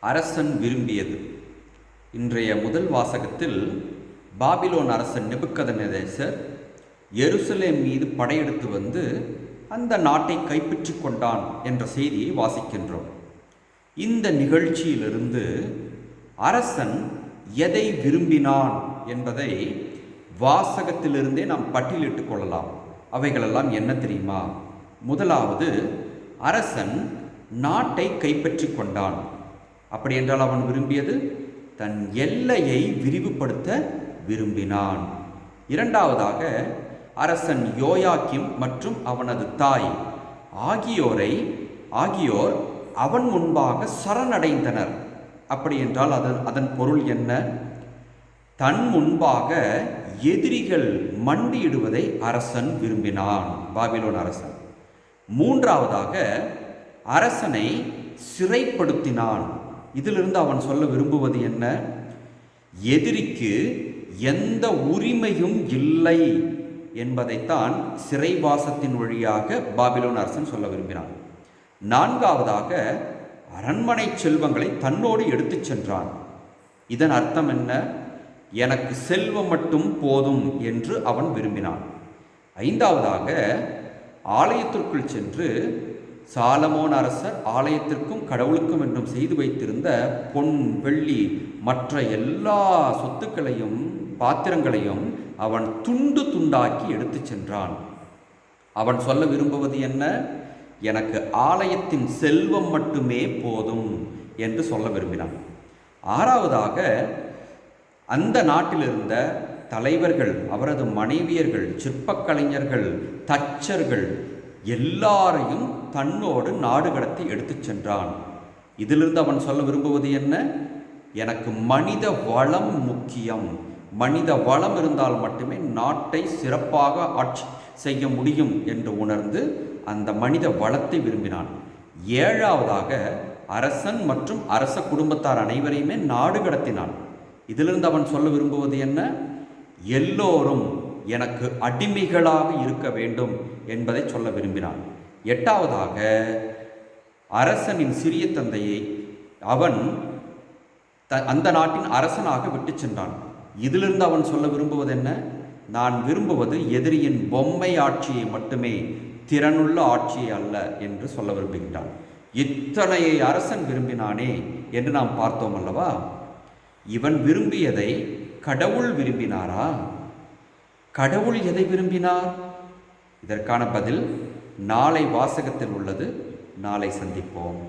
அரசன் விரும்பியது. இன்றைய முதல் வாசகத்தில் பாபிலோன் அரசன் நெபுக்கதநேசர் எருசலேம் மீது படையெடுத்து வந்து அந்த நாட்டை கைப்பற்றி கொண்டான் என்ற செய்தியை வாசிக்கின்றோம். இந்த நிகழ்ச்சியிலிருந்து அரசன் எதை விரும்பினான் என்பதை வாசகத்திலிருந்தே நாம் பட்டியலிட்டுக் கொள்ளலாம். அவைகளெல்லாம் என்ன தெரியுமா? முதலாவது அரசன் நாட்டை கைப்பற்றி கொண்டான். அப்படி என்றால் அவன் விரும்பியது தன் எல்லையை விரிவுபடுத்த விரும்பினான். இரண்டாவதாக அரசன் யோயாக்கிம் மற்றும் அவனது தாய் ஆகியோரை ஆகியோர் அவன் முன்பாக சரணடைந்தனர். அப்படி என்றால் அதன் அதன் பொருள் என்ன? தன் முன்பாக எதிரிகள் மண்டியிடுவதை அரசன் விரும்பினான். பாபிலோன் அரசன். மூன்றாவதாக அரசனை சிறைப்படுத்தினான். இதிலிருந்து அவன் சொல்ல விரும்புவது என்ன? எதிரிக்கு எந்த உரிமையும் இல்லை என்பதைத்தான் சிறைவாசத்தின் வழியாக பாபிலோன் அரசன் சொல்ல விரும்பினான். நான்காவதாக அரண்மனை செல்வங்களை தன்னோடு எடுத்துச் சென்றான். இதன் அர்த்தம் என்ன? எனக்கு செல்வம் மட்டும் போதும் என்று அவன் விரும்பினான். ஐந்தாவதாக ஆலயத்திற்குள் சென்று சாலமோன் அரசர் ஆலயத்திற்கும் கடவுளுக்கும் என்றும் செய்து வைத்திருந்த பொன் வெள்ளி மற்ற எல்லா சொத்துக்களையும் பாத்திரங்களையும் அவன் துண்டு துண்டாக்கி எடுத்துச் சென்றான். அவன் சொல்ல விரும்புவது என்ன? எனக்கு ஆலயத்தின் செல்வம் மட்டுமே போதும் என்று சொல்ல விரும்பினான். ஆறாவதாக அந்த நாட்டில் இருந்த தலைவர்கள் அவரது மனைவியர்கள் சிற்பக்கலைஞர்கள் தச்சர்கள் எல்லாரையும் தன்னோடு நாடு கடத்தி எடுத்துச் சென்றான். இதிலிருந்து அவன் சொல்ல விரும்புவது என்ன? எனக்கு மனித வளம் முக்கியம். மனித வளம் இருந்தால் மட்டுமே நாட்டை சிறப்பாக ஆட்சி செய்ய முடியும் என்று உணர்ந்து அந்த மனித வளத்தை விரும்பினான். ஏழாவதாக அரசன் மற்றும் அரச குடும்பத்தார் அனைவரையுமே நாடு கடத்தினான். இதிலிருந்து அவன் சொல்ல விரும்புவது என்ன? எல்லோரும் எனக்கு அடிமைகளாக இருக்க வேண்டும் என்பதை சொல்ல விரும்பினான். எட்டாவதாக அரசனின் சிறிய தந்தையை அவன் த அந்த நாட்டின் அரசனாக விட்டு சென்றான். இதிலிருந்து அவன் சொல்ல விரும்புவது என்ன? நான் விரும்புவது எதிரியின் பொம்மை ஆட்சியை மட்டுமே திறனுள்ள ஆட்சியை அல்ல என்று சொல்ல விரும்புகின்றான். இத்தனையை அரசன் விரும்பினானே என்று நாம் பார்த்தோம் அல்லவா? இவன் விரும்பியதை கடவுள் விரும்பினாரா? கடவுள் எதை விரும்பினார்? இதற்கான பதில் நாளை வாசகத்தில் உள்ளது நாளை சந்திப்போம்.